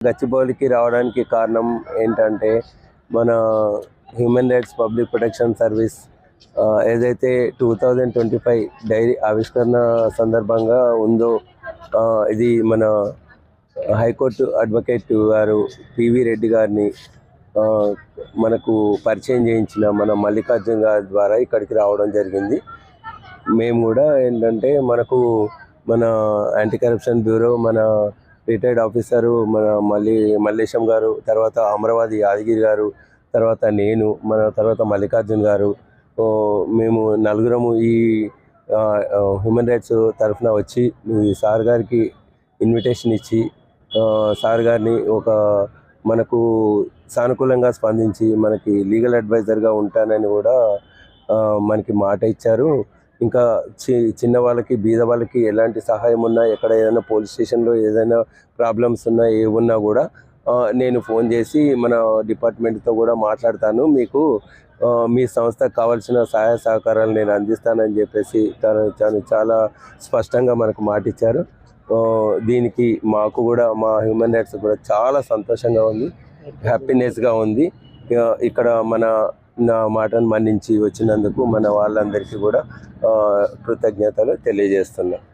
గచ్చిబౌలికి రావడానికి కారణం ఏంటంటే మన human rights public protection service ఏదైతే two thousand twenty five diary ఆవిష్కరణ సందర్భంగా ఉందో ఇది మన హైకోర్టు అడ్వకేట్ గారు పివి రెడ్డి గారిని మనకు పరిచయం చేయించిన మన మల్లికార్జున్ గారి ద్వారా ఇక్కడికి రావడం జరిగింది. మేము కూడా ఏంటంటే మనకు మన యాంటీ కరప్షన్ బ్యూరో మన రిటైర్డ్ ఆఫీసరు మన మళ్ళీ మల్లేశం గారు తర్వాత అమరావతి యాదగిరి గారు తర్వాత నేను మన తర్వాత మల్లికార్జున్ గారు మేము నలుగురము ఈ హ్యూమన్ రైట్స్ తరఫున వచ్చి ఈ సార్ గారికి ఇన్విటేషన్ ఇచ్చి సార్ గారిని ఒక మనకు సానుకూలంగా స్పందించి మనకి లీగల్ అడ్వైజర్గా ఉంటానని కూడా మనకి మాట ఇచ్చారు. ఇంకా చి చిన్న వాళ్ళకి బీద వాళ్ళకి ఎలాంటి సహాయం ఉన్నా ఎక్కడ ఏదైనా పోలీస్ స్టేషన్లో ఏదైనా ప్రాబ్లమ్స్ ఉన్నా ఏ ఉన్నా కూడా నేను ఫోన్ చేసి మన డిపార్ట్మెంట్తో కూడా మాట్లాడతాను. మీకు మీ సంస్థకు కావాల్సిన సహాయ సహకారాలు నేను అందిస్తానని చెప్పేసి తను తను చాలా స్పష్టంగా మనకు మాట ఇచ్చారు ఆ, దీనికి మాకు కూడా మా హ్యూమన్ రైట్స్ కూడా చాలా సంతోషంగా ఉంది. హ్యాపీనెస్గా ఉంది. ఇక ఇక్కడ మన నా మాటను మన్నించి వచ్చినందుకు మన వాళ్ళందరికీ కూడా కృతజ్ఞతలు తెలియజేస్తున్నా.